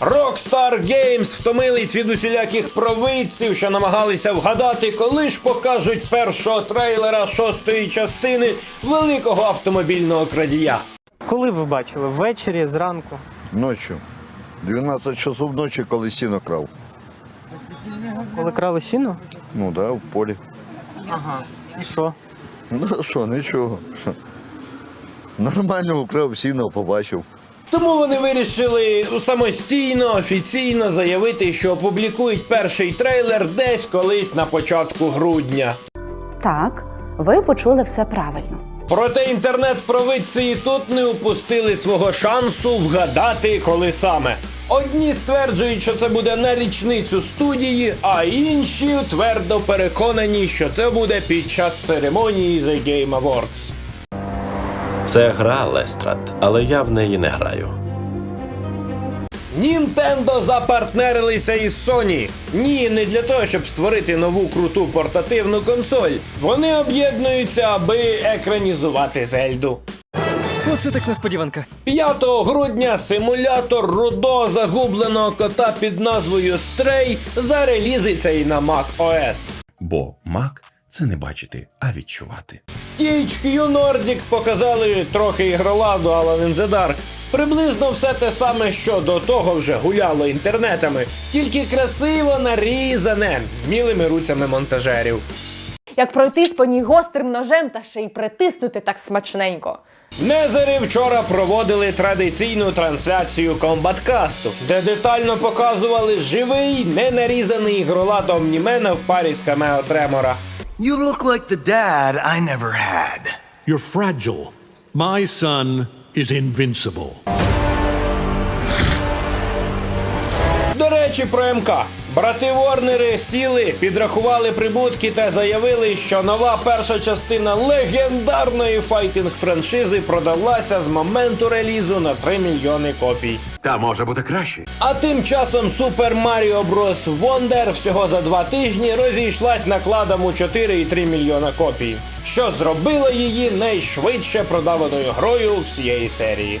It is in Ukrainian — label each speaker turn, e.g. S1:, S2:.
S1: Rockstar Games втомились від усіляких провидців, що намагалися вгадати, коли ж покажуть першого трейлера шостої частини великого автомобільного крадія.
S2: Коли ви бачили? Ввечері, зранку?
S3: Ночі. 12 часов ночі, коли сіно крав.
S2: Коли крали сіно?
S3: Ну да, в полі.
S2: Ага. І що?
S3: Ну що, нічого. Нормально украв сіно, побачив.
S1: Тому вони вирішили самостійно, офіційно заявити, що опублікують перший трейлер десь колись на початку грудня.
S4: Так, ви почули все правильно.
S1: Проте інтернет-провидці і тут не упустили свого шансу вгадати, коли саме. Одні стверджують, що це буде на річницю студії, а інші твердо переконані, що це буде під час церемонії The Game Awards.
S5: Це гра Лестрад, але я в неї не граю.
S1: Нінтендо запартнерилися із Sony. Ні, не для того, щоб створити нову круту портативну консоль. Вони об'єднуються, аби екранізувати Зельду.
S2: Оце так несподіванка.
S1: 5 грудня симулятор рудо загубленого кота під назвою Stray зарелізиться і на Mac OS.
S6: Бо мак це не бачити, а відчувати.
S1: THQ Nordic показали трохи ігроладу Alan in the Dark. Приблизно все те саме, що до того вже гуляло інтернетами, тільки красиво нарізане вмілими руцями монтажерів.
S7: як пройтись по ній гострим ножем та ще й притиснути так смачненько.
S1: Незери вчора проводили традиційну трансляцію комбаткасту, де детально показували живий, ненарізаний ігролад Омнімена в парі з камео Тремора.
S8: You look like the dad I never had.
S9: You're fragile. My son is invincible.
S1: До речі, про МК. Брати Ворнери сіли, підрахували прибутки та заявили, що нова перша частина легендарної файтинг франшизи продалася з моменту релізу на 3 мільйони копій.
S8: Та може бути краще.
S1: А тим часом Super Mario Bros. Wonder всього за два тижні розійшлась накладом у 4,3 мільйона копій, що зробило її найшвидше продаваною грою всієї серії.